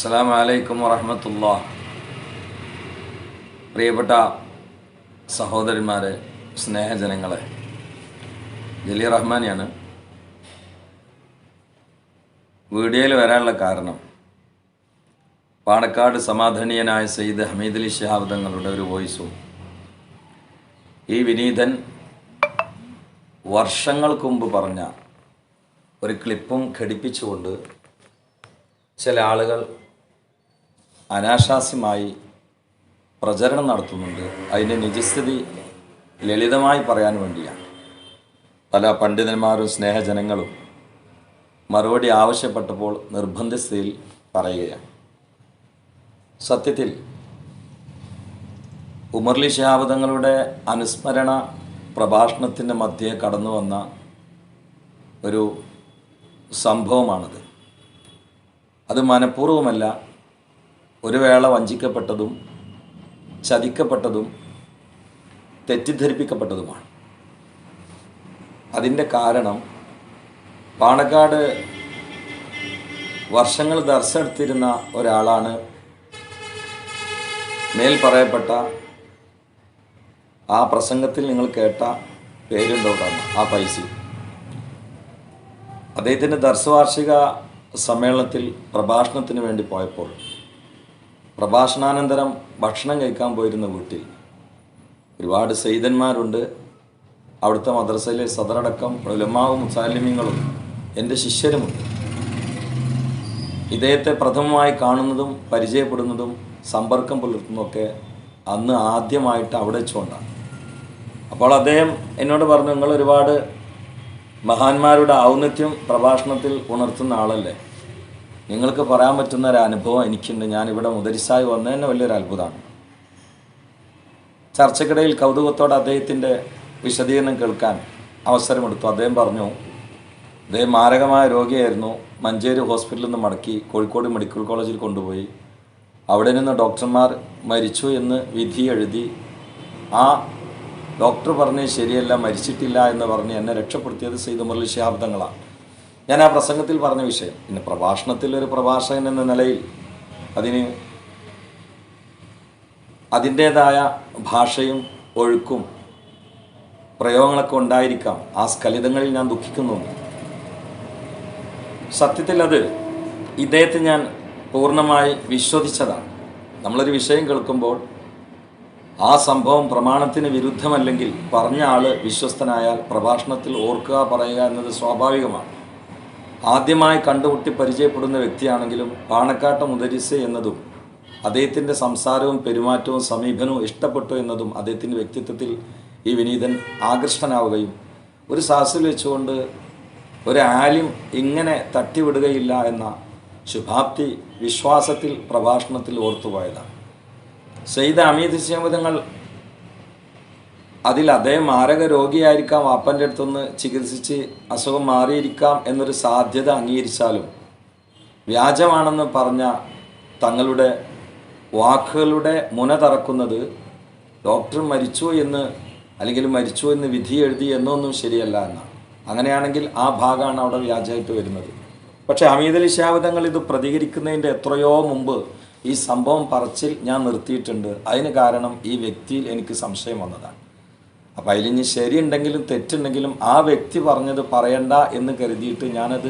അസ്സാം വലൈക്കും വറഹമത്തുള്ള. പ്രിയപ്പെട്ട സഹോദരന്മാരെ സ്നേഹജനങ്ങളെ ജലീ റഹ്മാനിയാണ്. വീഡിയോയിൽ വരാനുള്ള കാരണം പാണക്കാട് സമാധാനീയനായ സയ്യിദ് ഹമീദ് അലി ഷിഹാബ് തങ്ങളുടെ ഒരു വോയിസും. ഈ വിനീതൻ വർഷങ്ങൾക്ക് മുമ്പ് പറഞ്ഞ ഒരു ക്ലിപ്പും ഘടിപ്പിച്ചുകൊണ്ട് ചില ആളുകൾ അനാശാസ്യമായി പ്രചരണം നടത്തുന്നുണ്ട്. അതിന്റെ നിജസ്ഥിതി ലളിതമായി പറയാൻ വേണ്ടിയാണ്. പല പണ്ഡിതന്മാരും സ്നേഹജനങ്ങളും മറുപടി ആവശ്യപ്പെട്ടപ്പോൾ നിർബന്ധസ്ഥയിൽ പറയുകയാണ്. സത്യത്തിൽ ഉമർലി ശഹാബദങ്ങളുടെ അനുസ്മരണ പ്രഭാഷണത്തിന്റെ മധ്യേ കടന്നു വന്ന ഒരു സംഭവമാണത്. അത് മനഃപൂർവമല്ല ഒരു വേള വഞ്ചിക്കപ്പെട്ടതും ചതിക്കപ്പെട്ടതും തെറ്റിദ്ധരിപ്പിക്കപ്പെട്ടതുമാണ്. അതിന്റെ കാരണം പാണക്കാട് വർഷങ്ങൾ ദർശനത്തിരുന്ന ഒരാളാണ് മേൽ പറയപ്പെട്ട ആ പ്രസംഗത്തിൽ നിങ്ങൾ കേട്ട പേരുണ്ടോടാണ് ആ പൈസ. അദ്ദേഹത്തിന്റെ ദർശവാർഷിക സമ്മേളനത്തിൽ പ്രഭാഷണത്തിന് വേണ്ടി പോയപ്പോൾ പ്രഭാഷണാനന്തരം ഭക്ഷണം കഴിക്കാൻ പോയിരുന്ന വീട്ടിൽ ഒരുപാട് സെയ്തന്മാരുണ്ട് അവിടുത്തെ മദ്രസയിലെ സദറടക്കം ഉലമാവും മുസാലിമ്യങ്ങളും എന്റെ ശിഷ്യരുമുണ്ട്. ഇദ്ദേഹത്തെ പ്രഥമമായി കാണുന്നതും പരിചയപ്പെടുന്നതും സമ്പർക്കം പുലർത്തുന്നതൊക്കെ അന്ന് ആദ്യമായിട്ട് അവിടെ വെച്ചുകൊണ്ടാണ്. അപ്പോൾ അദ്ദേഹം എന്നോട് പറഞ്ഞു നിങ്ങൾ ഒരുപാട് മഹാന്മാരുടെ ഔന്നത്യം പ്രഭാഷണത്തിൽ ഉണർത്തുന്ന ആളല്ലേ? നിങ്ങൾക്ക് പറയാൻ പറ്റുന്ന ഒരു അനുഭവം എനിക്കുണ്ട്. ഞാൻ ഇവിടെ മുദരിസായി വന്നതന്നെ വലിയൊരു അത്ഭുതമാണ്. ചർച്ചക്കിടയിൽ കൗതുകത്തോടെ അദ്ദേഹത്തിന്റെ വിശദീകരണം കേൾക്കാൻ അവസരമെടുത്തു. അദ്ദേഹം പറഞ്ഞു അദ്ദേഹം മാരകമായ രോഗിയായിരുന്നു. മഞ്ചേരി ഹോസ്പിറ്റലിൽ നിന്ന് മടക്കി കോഴിക്കോട് മെഡിക്കൽ കോളേജിൽ കൊണ്ടുപോയി. അവിടെ നിന്ന് ഡോക്ടർമാർ മരിച്ചു എന്ന് വിധി എഴുതി. ആ ഡോക്ടർ പറഞ്ഞ് ശരിയല്ല മരിച്ചിട്ടില്ല എന്ന് പറഞ്ഞ് എന്നെ രക്ഷപ്പെടുത്തിയത് സെയ്ദ് മുരളി ശാബ്ദങ്ങളാണ് ഞാൻ ആ പ്രസംഗത്തിൽ പറഞ്ഞ വിഷയം. പിന്നെ പ്രഭാഷണത്തിൽ ഒരു പ്രഭാഷകൻ എന്ന നിലയിൽ അതിന് അതിന്റേതായ ഭാഷയും ഒഴുക്കും പ്രയോഗങ്ങളൊക്കെ ഉണ്ടായിരിക്കാം. ആ സ്ഖലിതങ്ങളിൽ ഞാൻ ദുഃഖിക്കുന്നുണ്ട് സത്യത്തിൽ അത് ഇദ്ദേഹത്തെ ഞാൻ പൂർണമായി വിശ്വസിച്ചതാണ്. നമ്മളൊരു വിഷയം കേൾക്കുമ്പോൾ ആ സംഭവം പ്രമാണത്തിന് വിരുദ്ധമല്ലെങ്കിൽ പറഞ്ഞ ആൾ വിശ്വസ്തനായാൽ പ്രഭാഷണത്തിൽ ഓർക്കുക പറയുക എന്നത് സ്വാഭാവികമാണ്. ആദ്യമായി കണ്ടുമുട്ടി പരിചയപ്പെടുന്ന വ്യക്തിയാണെങ്കിലും പാണക്കാട്ട മുദരിസ് എന്നതും അദ്ദേഹത്തിന്റെ സംസാരവും പെരുമാറ്റവും സമീപനവും ഇഷ്ടപ്പെട്ടു എന്നതും അദ്ദേഹത്തിന്റെ വ്യക്തിത്വത്തിൽ ഈ വിനീതൻ ആകൃഷ്ടനാവുകയും ഒരു സാഹസിൽ വെച്ചുകൊണ്ട് ഒരാലും ഇങ്ങനെ തട്ടിവിടുകയില്ല എന്ന ശുഭാപ്തി വിശ്വാസത്തിൽ പ്രഭാഷണത്തിൽ ഓർത്തുപോയതാണ്. സെയ്ദ് അമീദ് ശേമതങ്ങൾ അതിൽ അദ്ദേഹം മാരക രോഗിയായിരിക്കാം വാപ്പന്റെ അടുത്തുനിന്ന് ചികിത്സിച്ച് അസുഖം മാറിയിരിക്കാം എന്നൊരു സാധ്യത അംഗീകരിച്ചാലും വ്യാജമാണെന്ന് പറഞ്ഞ തങ്ങളുടെ വാക്കുകളുടെ മുന തറക്കുന്നത് ഡോക്ടർ മരിച്ചു എന്ന് അല്ലെങ്കിൽ മരിച്ചു എന്ന് വിധി എഴുതി എന്നൊന്നും ശരിയല്ല എന്നാണ്. അങ്ങനെയാണെങ്കിൽ ആ ഭാഗമാണ് അവിടെ വ്യാജമായിട്ട് വരുന്നത്. പക്ഷേ ഹമീദ് അലി ഇത് പ്രതികരിക്കുന്നതിന്റെ എത്രയോ മുമ്പ് ഈ സംഭവം പറച്ചിൽ ഞാൻ നിർത്തിയിട്ടുണ്ട്. അതിന് കാരണം ഈ വ്യക്തിയിൽ എനിക്ക് സംശയം വന്നതാണ്. അപ്പോൾ അതിലിനി ശരിയുണ്ടെങ്കിലും തെറ്റുണ്ടെങ്കിലും ആ വ്യക്തി പറഞ്ഞത് പറയണ്ട എന്ന് കരുതിയിട്ട് ഞാനത്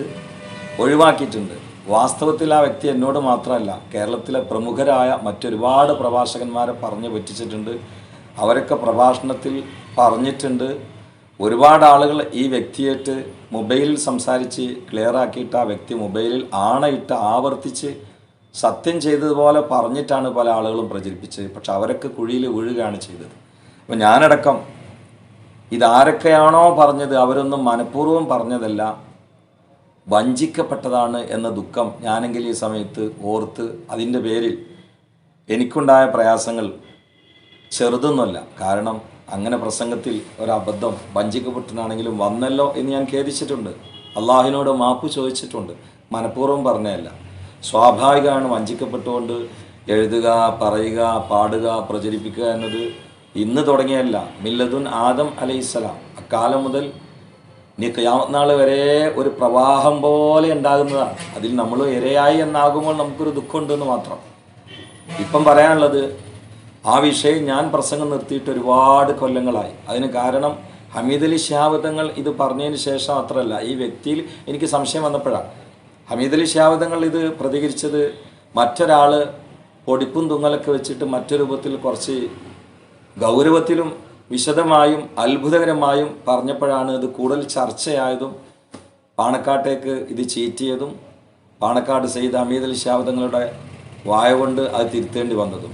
ഒഴിവാക്കിയിട്ടുണ്ട്. വാസ്തവത്തിൽ ആ വ്യക്തി എന്നോട് മാത്രമല്ല കേരളത്തിലെ പ്രമുഖരായ മറ്റൊരുപാട് പ്രഭാഷകന്മാരെ പറഞ്ഞു പറ്റിച്ചിട്ടുണ്ട്. അവരൊക്കെ പ്രഭാഷണത്തിൽ പറഞ്ഞിട്ടുണ്ട്. ഒരുപാട് ആളുകൾ ഈ വ്യക്തിയായിട്ട് മൊബൈലിൽ സംസാരിച്ച് ക്ലിയറാക്കിയിട്ട് ആ വ്യക്തി മൊബൈലിൽ ആണയിട്ട് ആവർത്തിച്ച് സത്യം ചെയ്തതുപോലെ പറഞ്ഞിട്ടാണ് പല ആളുകളും പ്രചരിപ്പിച്ചത്. പക്ഷെ അവരൊക്കെ കുഴിയിൽ വീഴുകയാണ് ചെയ്തത്. അപ്പോൾ ഞാനടക്കം ഇതാരൊക്കെയാണോ പറഞ്ഞത്? അവരൊന്നും മനഃപൂർവം പറഞ്ഞതല്ല. വഞ്ചിക്കപ്പെട്ടതാണ് എന്ന ദുഃഖം ഞാനെങ്കിൽ ഈ സമയത്ത് ഓർത്ത് അതിന്റെ പേരിൽ എനിക്കുണ്ടായ പ്രയാസങ്ങൾ ചെറുതൊന്നുമല്ല. കാരണം അങ്ങനെ പ്രസംഗത്തിൽ ഒരബദ്ധം വഞ്ചിക്കപ്പെട്ടാണെങ്കിലും വന്നല്ലോ എന്ന് ഞാൻ ഖേദിച്ചിട്ടുണ്ട്. അള്ളാഹിനോട് മാപ്പ് ചോദിച്ചിട്ടുണ്ട്. മനഃപൂർവം പറഞ്ഞതല്ല. സ്വാഭാവികമാണ് വഞ്ചിക്കപ്പെട്ടുകൊണ്ട് എഴുതുക പറയുക പാടുക പ്രചരിപ്പിക്കുക എന്നത് ഇന്ന് തുടങ്ങിയല്ല. മില്ലതുൻ ആദം അലൈഹിസ്സലാം. അക്കാലം മുതൽ ഇനി കയാമത്നാൾ വരെ ഒരു പ്രവാഹം പോലെ ഉണ്ടാകുന്നതാണ്. അതിൽ നമ്മൾ ഇരയായി എന്നാകുമ്പോൾ നമുക്കൊരു ദുഃഖമുണ്ടെന്ന് മാത്രം. ഇപ്പം പറയാനുള്ളത് ആ വിഷയം ഞാൻ പ്രസംഗം നിർത്തിയിട്ട് ഒരുപാട് കൊല്ലങ്ങളായി. അതിന് കാരണം ഹമീദ് അലി ഷാബദങ്ങൾ ഇത് പറഞ്ഞതിന് ശേഷം മാത്രമല്ല ഈ വ്യക്തിയിൽ എനിക്ക് സംശയം വന്നപ്പോഴാണ്. ഹമീദ് അലി ഷാബദങ്ങൾ ഇത് പ്രതികരിച്ചത് മറ്റൊരാൾ പൊടിപ്പും തുങ്ങലൊക്കെ വെച്ചിട്ട് മറ്റു രൂപത്തിൽ കുറച്ച് ഗൗരവത്തിലും വിശദമായും അത്ഭുതകരമായും പറഞ്ഞപ്പോഴാണ് ഇത് കൂടുതൽ ചർച്ചയായതും പാണക്കാട്ടേക്ക് ഇത് ചീറ്റിയതും പാണക്കാട് സെയ്ത് അമീദ് അലി ഷാബദങ്ങളുടെ വായ കൊണ്ട് അത് തിരുത്തേണ്ടി വന്നതും.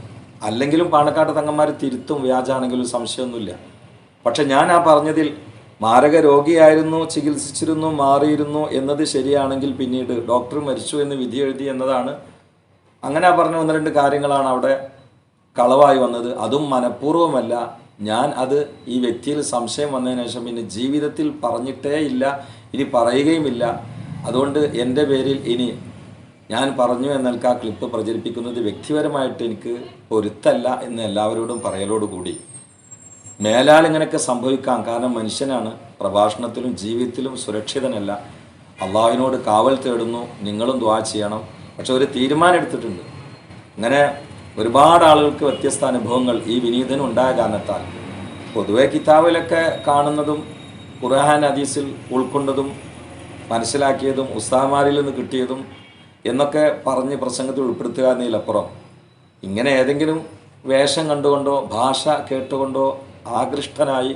അല്ലെങ്കിലും പാണക്കാട് തങ്ങന്മാർ തിരുത്തും വ്യാജാണെങ്കിലും സംശയമൊന്നുമില്ല. പക്ഷെ ഞാൻ ആ പറഞ്ഞതിൽ മാരക രോഗിയായിരുന്നു ചികിത്സിച്ചിരുന്നു മാറിയിരുന്നു എന്നത് ശരിയാണെങ്കിൽ പിന്നീട് ഡോക്ടർ മരിച്ചു എന്ന് വിധി എഴുതി എന്നതാണ്. അങ്ങനെ പറഞ്ഞ ഒന്ന് രണ്ട് കാര്യങ്ങളാണ് അവിടെ കളവായി വന്നത് അതും മനഃപൂർവമല്ല. ഞാൻ അത് ഈ വ്യക്തിയിൽ സംശയം വന്നതിന് ശേഷം പിന്നെ ജീവിതത്തിൽ പറഞ്ഞിട്ടേ ഇല്ല ഇനി പറയുകയുമില്ല. അതുകൊണ്ട് എന്റെ പേരിൽ ഇനി ഞാൻ പറഞ്ഞു എന്നൽക്ക് ആ ക്ലിപ്പ് പ്രചരിപ്പിക്കുന്നത് വ്യക്തിപരമായിട്ട് എനിക്ക് പൊരുത്തല്ല എന്ന് എല്ലാവരോടും പറയലോടുകൂടി മേലാൽ ഇങ്ങനെയൊക്കെ സംഭവിക്കാം. കാരണം മനുഷ്യനാണ്. പ്രഭാഷണത്തിലും ജീവിതത്തിലും സുരക്ഷിതനല്ല. അള്ളാഹുവിനോട് കാവൽ തേടുന്നു. നിങ്ങളും ദ്വാ ചെയ്യണം. പക്ഷെ ഒരു തീരുമാനം എടുത്തിട്ടുണ്ട്. അങ്ങനെ ഒരുപാട് ആളുകൾക്ക് വ്യത്യസ്ത അനുഭവങ്ങൾ ഈ വിനീതന് ഉണ്ടായ കാരണത്താൽ പൊതുവെ കിതാബിലൊക്കെ കാണുന്നതും ഖുർഹാൻ ഹദീസിൽ ഉൾക്കൊണ്ടതും മനസ്സിലാക്കിയതും ഉസ്താമാരിൽ നിന്ന് കിട്ടിയതും എന്നൊക്കെ പറഞ്ഞ് പ്രസംഗത്തിൽ ഉൾപ്പെടുത്തുക എന്നതിലപ്പുറം. ഇങ്ങനെ ഏതെങ്കിലും വേഷം കണ്ടുകൊണ്ടോ ഭാഷ കേട്ടുകൊണ്ടോ ആകൃഷ്ടനായി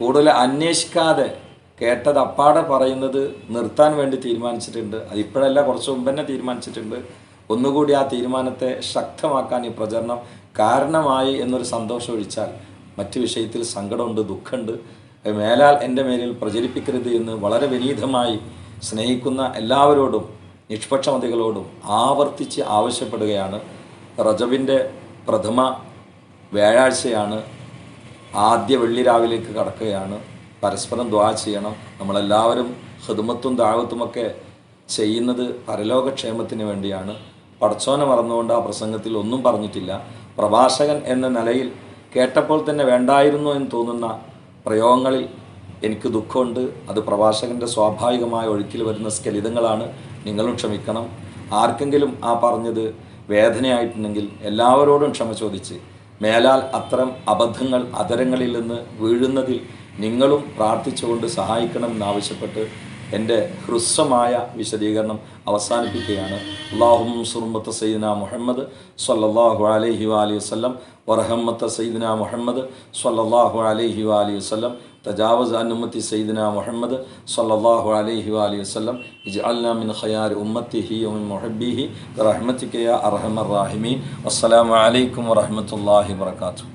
കൂടുതൽ അന്വേഷിക്കാതെ കേട്ടത് അപ്പാടെ പറയുന്നത് നിർത്താൻ വേണ്ടി തീരുമാനിച്ചിട്ടുണ്ട്. അത് ഇപ്പോഴല്ല കുറച്ച് മുമ്പ് തന്നെ തീരുമാനിച്ചിട്ടുണ്ട്. ഒന്നുകൂടി ആ തീരുമാനത്തെ ശക്തമാക്കാൻ ഈ പ്രചരണം കാരണമായി എന്നൊരു സന്തോഷം ഒഴിച്ചാൽ മറ്റു വിഷയത്തിൽ സങ്കടമുണ്ട് ദുഃഖമുണ്ട്. മേലാൽ എന്റെ മേലിൽ പ്രചരിപ്പിക്കരുത് എന്ന് വളരെ വിനീതമായി സ്നേഹിക്കുന്ന എല്ലാവരോടും നിഷ്പക്ഷമതികളോടും ആവർത്തിച്ച് ആവശ്യപ്പെടുകയാണ്. റജബിന്റെ പ്രഥമ വ്യാഴാഴ്ചയാണ് ആദ്യ വെള്ളി രാവിലേക്ക് കടക്കുകയാണ്. പരസ്പരം ദ്വാ ചെയ്യണം. നമ്മളെല്ലാവരും ഹൃദമത്തും ദാവത്തുമൊക്കെ ചെയ്യുന്നത് പരലോകക്ഷേമത്തിന് വേണ്ടിയാണ്. പടച്ചോനെ മറന്നുകൊണ്ട് ആ പ്രസംഗത്തിൽ ഒന്നും പറഞ്ഞിട്ടില്ല. പ്രഭാഷകൻ എന്ന നിലയിൽ കേട്ടപ്പോൾ തന്നെ വേണ്ടായിരുന്നു എന്ന് തോന്നുന്ന പ്രയോഗങ്ങളിൽ എനിക്ക് ദുഃഖമുണ്ട്. അത് പ്രഭാഷകന്റെ സ്വാഭാവികമായ ഒഴുക്കിൽ വരുന്ന സ്കലിതങ്ങളാണ്. നിങ്ങളും ക്ഷമിക്കണം. ആർക്കെങ്കിലും ആ പറഞ്ഞത് വേദനയായിട്ടുണ്ടെങ്കിൽ എല്ലാവരോടും ക്ഷമ ചോദിച്ച് മേലാൽ അത്തരം അബദ്ധങ്ങൾ അതരങ്ങളിൽ നിന്ന് വീഴുന്നതിൽ നിങ്ങളും പ്രാർത്ഥിച്ചുകൊണ്ട് സഹായിക്കണമെന്നാവശ്യപ്പെട്ട് എൻ്റെ ഹ്രസ്വമായ വിശദീകരണം അവസാനിപ്പിക്കുകയാണ് അള്ളാഹും സുർമത്ത് സയ്യിദന മുഹമ്മദ് സ്വല്ലല്ലാഹു അലൈഹി വാലി വസ്ലം വറഹമ്മത്ത് സയ്യിദന മുഹമ്മദ് സ്വല്ലല്ലാഹു അലൈഹി വാലി വസ്ലം تجاوز عن أمتي سيدنا محمد صلى الله عليه وآله وسلم اجعلنا من خيار أمته ومن محبيه برحمتك يا أرحم الراحمين والسلام عليكم ورحمة الله وبركاته